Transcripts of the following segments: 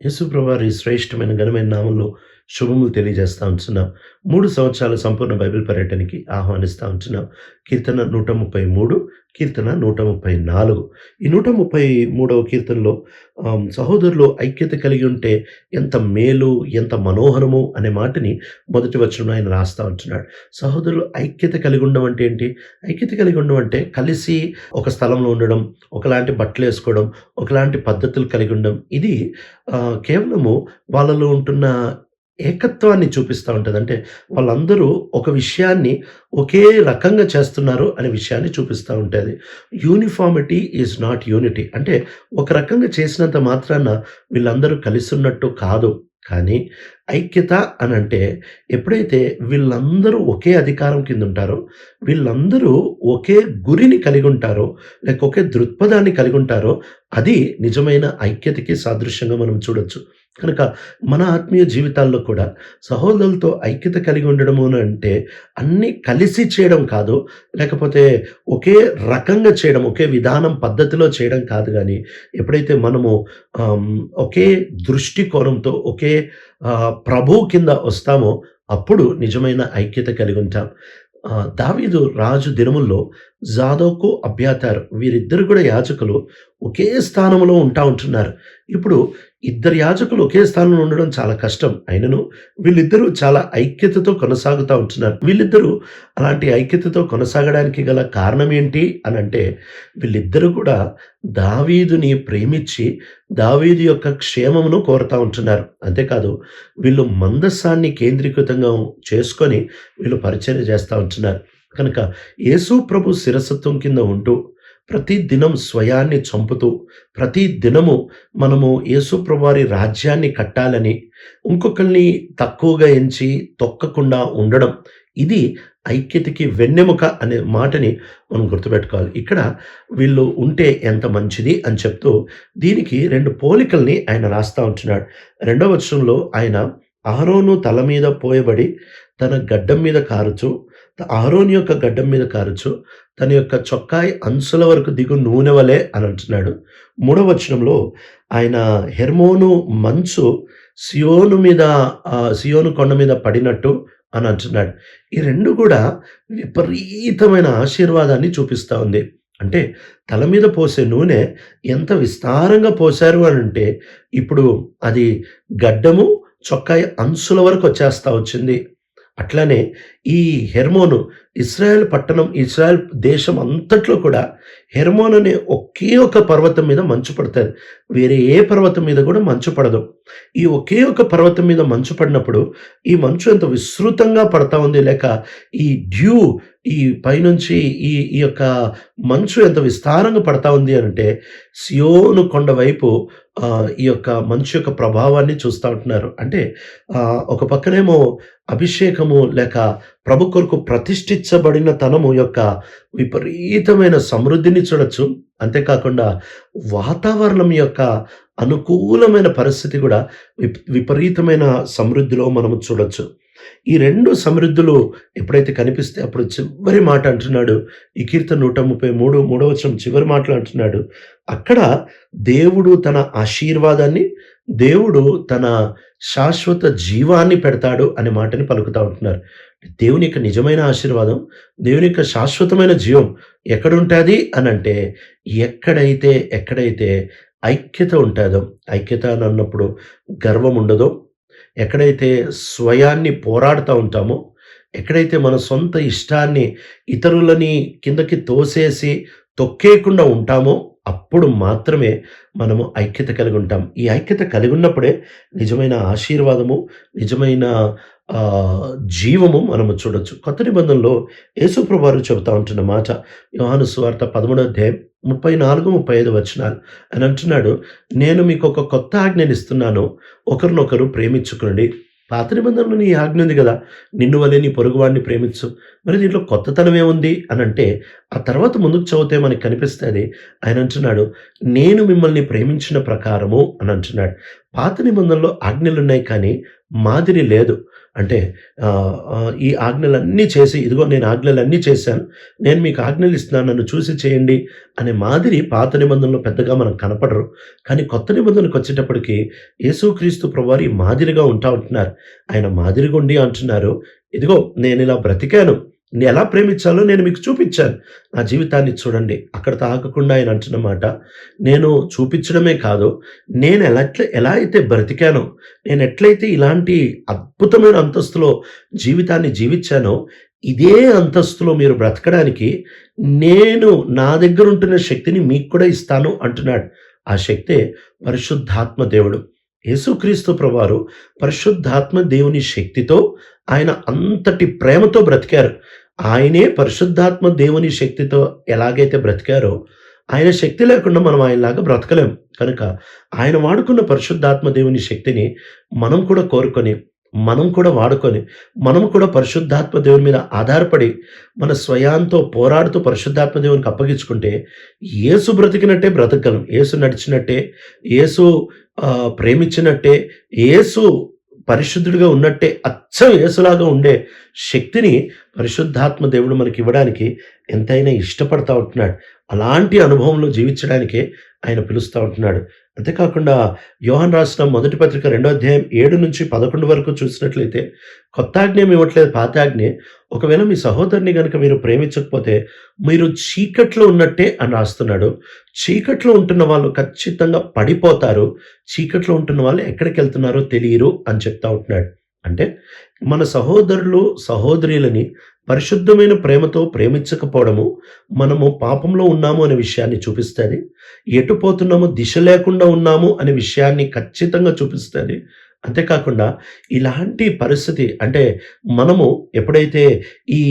యేసుప్రభారి శ్రేష్టమైన ఘనమైన నామంలో శుభములు తెలియజేస్తా ఉంటున్నాం. మూడు సంవత్సరాల సంపూర్ణ బైబిల్ పర్యటనకి ఆహ్వానిస్తూ ఉంటున్నాం. కీర్తన నూట ముప్పై మూడు కీర్తన నూట ముప్పై నాలుగు. ఈ నూట ముప్పై మూడవ కీర్తనలో సహోదరులు ఐక్యత కలిగి ఉంటే ఎంత మేలు ఎంత మనోహరము అనే మాటని మొదటి వచనంలో ఆయన రాస్తా ఉంటున్నాడు. సహోదరులు ఐక్యత కలిగి ఉండడం అంటే ఏంటి? ఐక్యత కలిగి ఉండడం అంటే కలిసి ఒక స్థలంలో ఉండడం ఒకలాంటి బట్టలు వేసుకోవడం ఒకలాంటి పద్ధతులు కలిగి ఉండడం. ఇది కేవలము వాళ్ళలో ఉంటున్న ఏకత్వాన్ని చూపిస్తూ ఉంటుంది. అంటే వాళ్ళందరూ ఒక విషయాన్ని ఒకే రకంగా చేస్తున్నారు అనే విషయాన్ని చూపిస్తూ ఉంటుంది. Uniformity is not unity. అంటే ఒక రకంగా చేసినంత మాత్రాన వీళ్ళందరూ కలిసి ఉన్నట్టు కాదు. కానీ ఐక్యత అని అంటే ఎప్పుడైతే వీళ్ళందరూ ఒకే అధికారం కింద ఉంటారో వీళ్ళందరూ ఒకే గురిని కలిగి ఉంటారో లేక ఒకే దృక్పథాన్ని కలిగి ఉంటారో అది నిజమైన ఐక్యతకి సాదృశ్యంగా మనం చూడొచ్చు. కనుక మన ఆత్మీయ జీవితాల్లో కూడా సహోదరులతో ఐక్యత కలిగి ఉండడము అంటే అన్నీ కలిసి చేయడం కాదు లేకపోతే ఒకే రకంగా చేయడం ఒకే విధానం పద్ధతిలో చేయడం కాదు కానీ ఎప్పుడైతే మనము ఒకే దృష్టికోణంతో ఒకే ప్రభు ప్రభువు కింద వస్తామో అప్పుడు నిజమైన ఐక్యత కలిగి ఉంటాం. దావీదు రాజు దినముల్లో జాదోకు అభ్యాతారు వీరిద్దరు కూడా యాజకులు ఒకే స్థానంలో ఉంటా ఉంటున్నారు. ఇప్పుడు ఇద్దరు యాజకులు ఒకే స్థానంలో ఉండడం చాలా కష్టం. అయినను వీళ్ళిద్దరూ చాలా ఐక్యతతో కొనసాగుతూ ఉంటున్నారు. వీళ్ళిద్దరూ అలాంటి ఐక్యతతో కొనసాగడానికి గల కారణం ఏంటి అని అంటే వీళ్ళిద్దరూ కూడా దావీదుని ప్రేమించి దావీదు యొక్క క్షేమమును కోరుతూ ఉంటున్నారు. అంతేకాదు వీళ్ళు మందస్సాన్ని కేంద్రీకృతంగా చేసుకొని వీళ్ళు పరిచయం చేస్తూ ఉంటున్నారు. కనుక యేసు ప్రభు శిరసత్వం కింద ఉంటూ ప్రతి దినం స్వయాన్ని చంపుతూ ప్రతి దినము మనము యేసుప్రభువారి రాజ్యాన్ని కట్టాలని ఇంకొకరిని తక్కువగా ఎంచి తొక్కకుండా ఉండడం ఇది ఐక్యతకి వెన్నెముక అనే మాటని మనం గుర్తుపెట్టుకోవాలి. ఇక్కడ వీళ్ళు ఉంటే ఎంత మంచిది అని చెప్తూ దీనికి రెండు పోలికల్ని ఆయన రాస్తా ఉంటున్నాడు. రెండవ వచనంలో ఆయన ఆరోను తల మీద పోయబడి తన గడ్డం మీద కారుచు ఆరోని యొక్క గడ్డం మీద కారుచు తన యొక్క చొక్కాయి అంచుల వరకు దిగు నూనె వలె అని అంటున్నాడు. మూడవ వచనంలో ఆయన హెర్మోను మంచు సియోను మీద సియోను కొండ మీద పడినట్టు అని అంటున్నాడు. ఈ రెండు కూడా విపరీతమైన ఆశీర్వాదాన్ని చూపిస్తూ ఉంది. అంటే తల మీద పోసే నూనె ఎంత విస్తారంగా పోశారు అని అంటే ఇప్పుడు అది గడ్డము చొక్కాయి అంచుల వరకు వచ్చేస్తా వచ్చింది. అట్లానే ఈ హెర్మోను ఇస్రాయెల్ పట్టణం ఇస్రాయల్ దేశం అంతట్లో కూడా హెర్మోన్ అనే ఒకే ఒక పర్వతం మీద మంచు పడుతుంది వేరే ఏ పర్వతం మీద కూడా మంచు పడదు. ఈ ఒకే ఒక పర్వతం మీద మంచు పడినప్పుడు ఈ మంచు ఎంత విస్తృతంగా పడతా ఉంది లేక ఈ డ్యూ ఈ పైనుంచి ఈ ఈ యొక్క మంచు ఎంత విస్తారంగా పడతా ఉంది అంటే సియోను కొండ వైపు ఈ యొక్క మంచు యొక్క ప్రభావాన్ని చూస్తూ ఉంటున్నారు. అంటే ఒక పక్కనేమో అభిషేకము లేక ప్రభు కొరకు ప్రతిష్ఠించబడిన తనము యొక్క విపరీతమైన సమృద్ధిని చూడొచ్చు. అంతేకాకుండా వాతావరణం యొక్క అనుకూలమైన పరిస్థితి కూడా విపరీతమైన సమృద్ధిలో మనము చూడొచ్చు. ఈ రెండు సమృద్ధులు ఎప్పుడైతే కనిపిస్తే అప్పుడు చివరి మాట అంటున్నాడు. ఈ కీర్తన నూట ముప్పై మూడు మూడవచనం చివరి మాటలు అంటున్నాడు. అక్కడ దేవుడు తన ఆశీర్వాదాన్ని దేవుడు తన శాశ్వత జీవాన్ని పెడతాడు అనే మాటని పలుకుతా ఉంటున్నారు. దేవుని యొక్క నిజమైన ఆశీర్వాదం దేవుని యొక్క శాశ్వతమైన జీవం ఎక్కడుంటుంది అని అంటే ఎక్కడైతే ఎక్కడైతే ఐక్యత ఉంటుందో ఐక్యత అని అన్నప్పుడు గర్వం ఉండదో ఎక్కడైతే స్వయాన్ని పోరాడుతూ ఉంటామో ఎక్కడైతే మన సొంత ఇష్టాన్ని ఇతరులని కిందకి తోసేసి తొక్కేయకుండా ఉంటామో అప్పుడు మాత్రమే మనము ఐక్యత కలిగి ఉంటాం. ఈ ఐక్యత కలిగి ఉన్నప్పుడే నిజమైన ఆశీర్వాదము నిజమైన జీవము మనము చూడొచ్చు. కొత్త నిబంధనలో యేసుప్రభారు చెబుతా ఉంటున్న మాట యోహాను సువార్త పదమూడో అధ్యాయం ముప్పై నాలుగు ముప్పై ఐదు వచనాలు. అని అంటున్నాడు నేను మీకు ఒక కొత్త ఆజ్ఞని ఇస్తున్నాను. ఒకరినొకరు ప్రేమించుకునండి. పాత నిబంధనలు నీ ఆజ్ఞ ఉంది కదా నిన్ను వలె నీ పొరుగువాడిని ప్రేమించు. మరి దీంట్లో కొత్తతనం ఏముంది? అని అంటే ఆ తర్వాత ముందుకు చదివితే మనకి కనిపిస్తుంది ఆయన అంటున్నాడు నేను మిమ్మల్ని ప్రేమించిన ప్రకారము అని అంటున్నాడు. పాత నిబంధనలో ఆజ్ఞలు ఉన్నాయి కానీ మాదిరి లేదు. అంటే ఈ ఆజ్ఞలన్నీ చేసి ఇదిగో నేను ఆజ్ఞలన్నీ చేశాను. నేను మీకు ఆజ్ఞలు ఇస్తున్నాను నన్ను చూసి చేయండి అనే మాదిరి పాత నిబంధనలో పెద్దగా మనకు కనపడరు. కానీ కొత్త నిబంధనకొచ్చేటప్పటికి యేసుక్రీస్తు ప్రభువారి మాదిరిగా ఉంటా ఉంటున్నారు. ఆయన మాదిరిగా ఉండి అంటున్నారు, ఇదిగో నేను ఇలా బ్రతికాను. ఎలా ప్రేమించాలో నేను మీకు చూపించాను. నా జీవితాన్ని చూడండి. అక్కడ తాకకుండా ఆయన అంటున్నమాట నేను చూపించడమే కాదు, నేను ఎలా ఎలా అయితే బ్రతికానో, నేను ఎట్లయితే ఇలాంటి అద్భుతమైన అంతస్తులో జీవితాన్ని జీవించానో, ఇదే అంతస్తులో మీరు బ్రతకడానికి నేను నా దగ్గర ఉంటున్న శక్తిని మీకు కూడా ఇస్తాను అంటున్నాడు. ఆ శక్తే పరిశుద్ధాత్మ దేవుడు. యేసుక్రీస్తు ప్రభువారు పరిశుద్ధాత్మ దేవుని శక్తితో ఆయన అంతటి ప్రేమతో బ్రతికారు. ఆయనే పరిశుద్ధాత్మ దేవుని శక్తితో ఎలాగైతే బ్రతికారో, ఆయన శక్తి లేకుండా మనం ఆయనలాగా బ్రతకలేం. కనుక ఆయన వాడుకున్న పరిశుద్ధాత్మ దేవుని శక్తిని మనం కూడా కోరుకొని, మనం కూడా వాడుకొని, మనం కూడా పరిశుద్ధాత్మ దేవుని మీద ఆధారపడి, మన స్వయాంతో పోరాడుతూ పరిశుద్ధాత్మ దేవునికి అప్పగించుకుంటే, యేసు బ్రతికినట్టే బ్రతకగలం. యేసు నడిచినట్టే, యేసు ప్రేమించినట్టే, యేసు పరిశుద్ధుడిగా ఉన్నట్టే అచ్చం యేసులాగా ఉండే శక్తిని పరిశుద్ధాత్మ దేవుడు మనకి ఇవ్వడానికి ఎంతైనా ఇష్టపడతా ఉంటున్నాడు. అలాంటి అనుభవంలో జీవించడానికే ఆయన పిలుస్తూ ఉంటున్నాడు. అంతేకాకుండా యోహన్ రాసిన మొదటి పత్రిక రెండో అధ్యాయం 7-11 వరకు చూసినట్లయితే, కొత్త ఆజ్ఞయం ఇవ్వట్లేదు ఇవ్వట్లేదు పాతాజ్ఞే. ఒకవేళ మీ సహోదరుని కనుక మీరు ప్రేమించకపోతే, మీరు చీకట్లో ఉన్నట్టే అని రాస్తున్నాడు. చీకట్లో ఉంటున్న వాళ్ళు ఖచ్చితంగా పడిపోతారు. చీకట్లో ఉంటున్న వాళ్ళు ఎక్కడికెళ్తున్నారో తెలియరు అని చెప్తా ఉంటున్నాడు. అంటే మన సహోదరులు, సహోదరులని పరిశుద్ధమైన ప్రేమతో ప్రేమించకపోవడము, మనము పాపంలో ఉన్నాము అనే విషయాన్ని చూపిస్తుంది. ఎటు పోతున్నాము దిశ లేకుండా ఉన్నాము అనే విషయాన్ని ఖచ్చితంగా చూపిస్తుంది. అంతేకాకుండా ఇలాంటి పరిస్థితి అంటే మనము ఎప్పుడైతే ఈ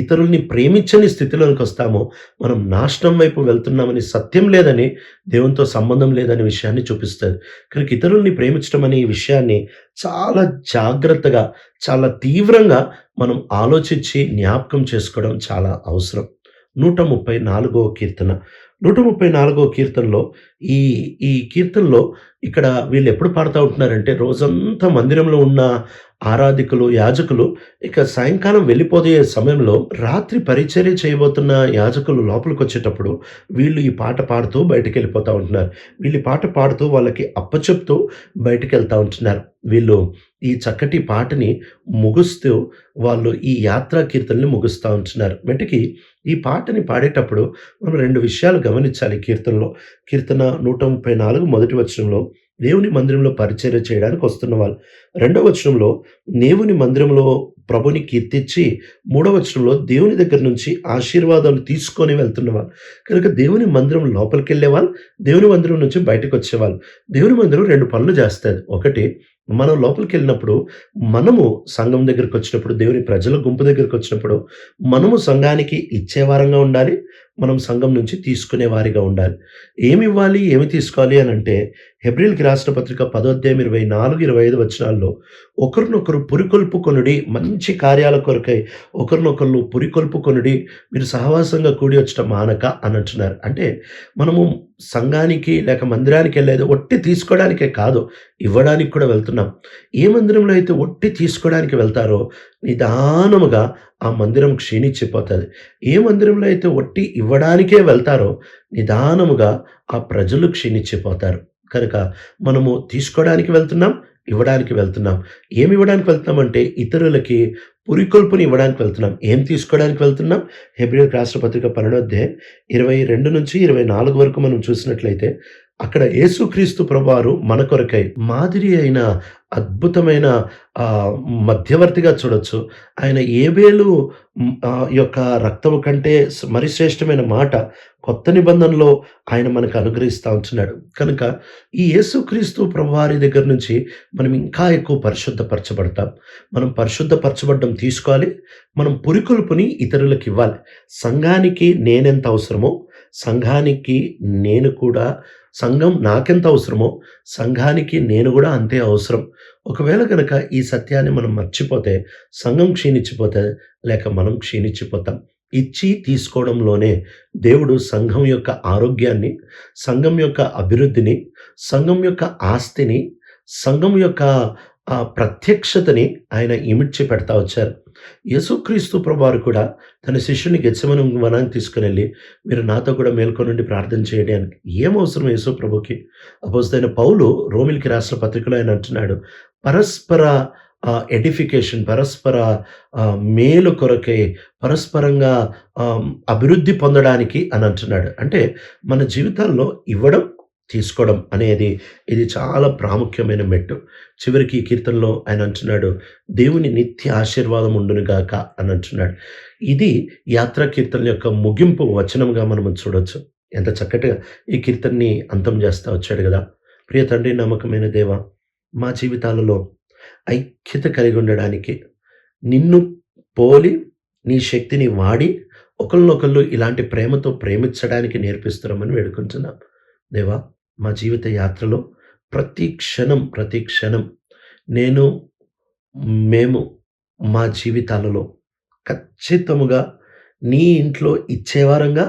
ఇతరుల్ని ప్రేమించని స్థితిలోనికొస్తామో, మనం నాశనం వైపు వెళ్తున్నామని సత్యం లేదని, దేవునితో సంబంధం లేదనే విషయాన్ని చూపిస్తుంది కనుక ఇతరుల్ని ప్రేమించడం అనే ఈ విషయాన్ని చాలా జాగ్రత్తగా, చాలా తీవ్రంగా మనం ఆలోచించి జ్ఞాపకం చేసుకోవడం చాలా అవసరం. 134వ కీర్తన. 134వ కీర్తనలో ఈ ఈ కీర్తనలో ఇక్కడ వీళ్ళు ఎప్పుడు పాడుతూ ఉంటున్నారంటే, రోజంతా మందిరంలో ఉన్న ఆరాధికులు, యాజకులు ఇక సాయంకాలం వెళ్ళిపోయే సమయంలో రాత్రి పరిచర్య చేయబోతున్న యాజకులు లోపలికి వచ్చేటప్పుడు వీళ్ళు ఈ పాట పాడుతూ బయటికెళ్ళిపోతా ఉంటున్నారు. వీళ్ళు పాట పాడుతూ వాళ్ళకి అప్పచెప్తూ వెళ్తూ ఉంటున్నారు. వీళ్ళు ఈ చక్కటి పాటని ముగుస్తూ వాళ్ళు ఈ యాత్రా కీర్తనని ముగుస్తూ ఉంటున్నారు. మటికి ఈ పాటని పాడేటప్పుడు మనం రెండు విషయాలు గమనించాలి కీర్తనలో. కీర్తన 134 మొదటి వచనంలో దేవుని మందిరంలో పరిచర్య చేయడానికి వస్తున్న వాళ్ళు. రెండవ వచనంలో దేవుని మందిరంలో ప్రభుని కీర్తించి, మూడవ వచనంలో దేవుని దగ్గర నుంచి ఆశీర్వాదాలు తీసుకొని వెళ్తున్నవాళ్ళు. కనుక దేవుని మందిరం లోపలికి వెళ్ళే వాళ్ళు దేవుని మందిరం నుంచి బయటకొచ్చేవాళ్ళు. దేవుని మందిరం రెండు పనులు చేస్తుంది ఒకటి మనం లోపలికి వెళ్ళినప్పుడు మనము సంఘం దగ్గరికొచ్చినప్పుడు, దేవుని ప్రజల గుంపు దగ్గరికొచ్చినప్పుడు, మనము సంఘానికి ఇచ్చేవారంగా ఉండాలి. మనం సంఘం నుంచి తీసుకునే వారిగా ఉండాలి. ఏమివ్వాలి, ఏమి తీసుకోవాలి అని అంటే హెబ్రిల్కి రాసిన పత్రిక 10వ అధ్యాయం 24, 25 వచనాల్లో ఒకరినొకరు పురికొల్పుకొనుడి, మంచి కార్యాల కొరకై ఒకరినొకరు పురికొల్పుకొనుడి, మీరు సహవాసంగా కూడి వచ్చిన మానక అని అంటున్నారు. అంటే మనము సంఘానికి లేక మందిరానికి వెళ్ళేది ఒట్టి తీసుకోవడానికే కాదు, ఇవ్వడానికి కూడా వెళ్తున్నాం. ఏ మందిరంలో అయితే ఒట్టి తీసుకోవడానికి వెళ్తారో, నిదానముగా ఆ మందిరం క్షీణించిపోతుంది ఏ మందిరంలో అయితే ఒట్టి ఇవ్వడానికే వెళ్తారో, నిదానముగా ఆ ప్రజలు క్షీణించిపోతారు. కనుక మనము తీసుకోవడానికి వెళ్తున్నాం, ఇవ్వడానికి వెళ్తున్నాం. ఏమి ఇవ్వడానికి వెళ్తున్నామంటే, ఇతరులకి ఉరికొల్పుని ఇవ్వడానికి వెళ్తున్నాం. ఏం తీసుకోవడానికి వెళ్తున్నాం? హెబ్రీయులకు రాసిన పత్రిక 12వ అధ్యాయం 22-24 వరకు మనం చూసినట్లయితే, అక్కడ యేసుక్రీస్తు ప్రభువారు మన కొరకై మాదిరి అయిన అద్భుతమైన మధ్యవర్తిగా చూడొచ్చు. ఆయన ఏబేలు యొక్క రక్తము కంటే మరి శ్రేష్టమైన మాట కొత్త నిబంధనలో ఆయన మనకు అనుగ్రహిస్తూ ఉంటున్నాడు. కనుక ఈ యేసుక్రీస్తు ప్రభువారి దగ్గర నుంచి మనం ఇంకా ఎక్కువ పరిశుద్ధపరచబడతాం. మనం పరిశుద్ధపరచబడ్డం తీసుకోవాలి. మనం పురికొల్పుని ఇతరులకివ్వాలి. సంఘానికి నేనెంత అవసరమో, సంఘానికి నేను కూడా సంఘం నాకెంత అవసరమో, సంఘానికి నేను కూడా అంతే అవసరం. ఒకవేళ కనుక ఈ సత్యాన్ని మనం మర్చిపోతే, సంఘం క్షీణించిపోతే లేక మనం క్షీణించిపోతాం. ఇచ్చి తీసుకోవడంలోనే దేవుడు సంఘం యొక్క ఆరోగ్యాన్ని, సంఘం యొక్క అభివృద్ధిని, సంఘం యొక్క ఆస్తిని, సంఘం యొక్క ప్రత్యక్షతని ఆయన ఇమిడ్చి పెడతా వచ్చారు. యేసుక్రీస్తు ప్రభువారు కూడా తన శిష్యుని గెత్సెమనే వనానికి తీసుకొనెళ్ళి, "మీరు నాతో కూడా మేల్కొనండి ప్రార్థన చేయండి" అని. ఏం అవసరం యేసు ప్రభుకి? అపోజితైన పౌలు రోమిల్కి రాసిన పత్రికలో ఆయన అంటున్నాడు, పరస్పర ఎడిఫికేషన్ పరస్పర మేలు కొరకై, పరస్పరంగా అభివృద్ధి పొందడానికి అని అంటున్నాడు. అంటే మన జీవితాల్లో ఇవ్వడం, తీసుకోవడం అనేది ఇది చాలా ప్రాముఖ్యమైన మెట్టు. చివరికి ఈ కీర్తనలో ఆయన అంటున్నాడు, "దేవుని నిత్య ఆశీర్వాదం ఉండునుగాక అని అంటున్నాడు. ఇది యాత్రా కీర్తన యొక్క ముగింపు వచనంగా మనం చూడొచ్చు. ఎంత చక్కటిగా ఈ కీర్తనని అంతం చేస్తూ వచ్చాడు కదా ప్రియ తండ్రి, నమ్మకమైన దేవ మా జీవితాలలో ఐక్యత కలిగి ఉండడానికి, నిన్ను పోలి నీ శక్తిని వాడి ఒకళ్ళనొకళ్ళు ఇలాంటి ప్రేమతో ప్రేమించడానికి నేర్పిస్తున్నామని వేడుకుంటున్నాం. దేవా, మా జీవిత యాత్రలో ప్రతి క్షణం, ప్రతి క్షణం నేను, మేము మా జీవితాలలో ఖచ్చితముగా నీ ఇంట్లో ఇచ్చేవారంగా,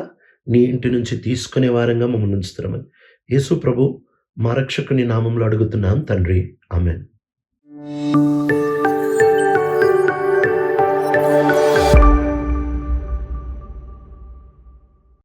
నీ ఇంటి నుంచి తీసుకునే వారంగా మమ్మల్ని ఉంచుతున్నామని యేసు ప్రభు మా రక్షకుని నామంలో అడుగుతున్నాం తండ్రి. ఆమెన్